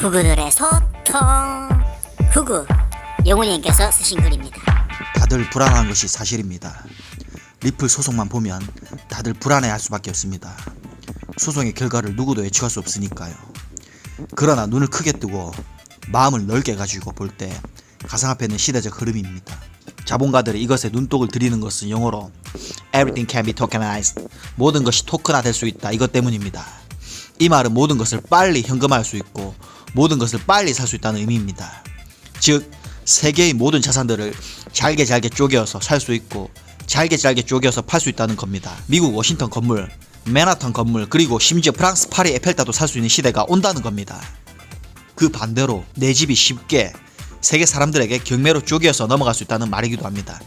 후구들의 소통 후구 영훈이님께서 쓰신 글입니다 다들 불안한 것이 사실입니다. 리플 소송만 보면 다들 불안해할 수밖에 없습니다. 소송의 결과를 누구도 예측할 수 없으니까요. 그러나 눈을 크게 뜨고 마음을 넓게 가지고 볼 때 가상화폐는 시대적 흐름입니다. 자본가들이 이것에 눈독을 들이는 것은 영어로 Everything can be tokenized 모든 것이 토큰화 될 수 있다 이것 때문입니다. 이 말은 모든 것을 빨리 현금화할 수 있고 모든 것을 빨리 살 수 있다는 의미입니다. 즉 세계의 모든 자산들을 잘게 잘게 쪼개어서 살 수 있고 잘게 잘게 쪼개어서 팔 수 있다는 겁니다. 미국 워싱턴 건물, 맨하탄 건물, 그리고 심지어 프랑스 파리 에펠탑도 살 수 있는 시대가 온다는 겁니다. 그 반대로 내 집이 쉽게 세계 사람들에게 경매로 쪼개어서 넘어갈 수 있다는 말이기도 합니다.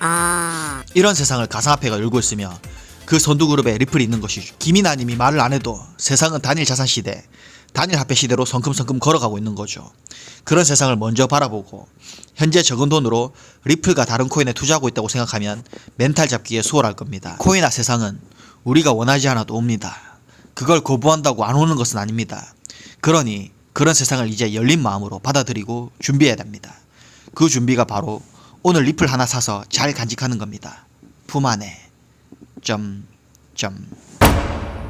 아 이런 세상을 가상화폐가 열고 있으며 그 선두그룹에 리플이 있는 것이죠. 김이나님이 말을 안 해도 세상은 단일 자산 시대, 단일 화폐 시대로 성큼성큼 걸어가고 있는 거죠. 그런 세상을 먼저 바라보고 현재 적은 돈으로 리플과 다른 코인에 투자하고 있다고 생각하면 멘탈 잡기에 수월할 겁니다. 코인화 세상은 우리가 원하지 않아도 옵니다. 그걸 거부한다고 안 오는 것은 아닙니다. 그러니 그런 세상을 이제 열린 마음으로 받아들이고 준비해야 됩니다. 그 준비가 바로 오늘 리플 하나 사서 잘 간직하는 겁니다. 품 안에 점 점.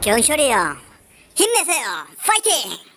경철이 형 힘내세요. 파이팅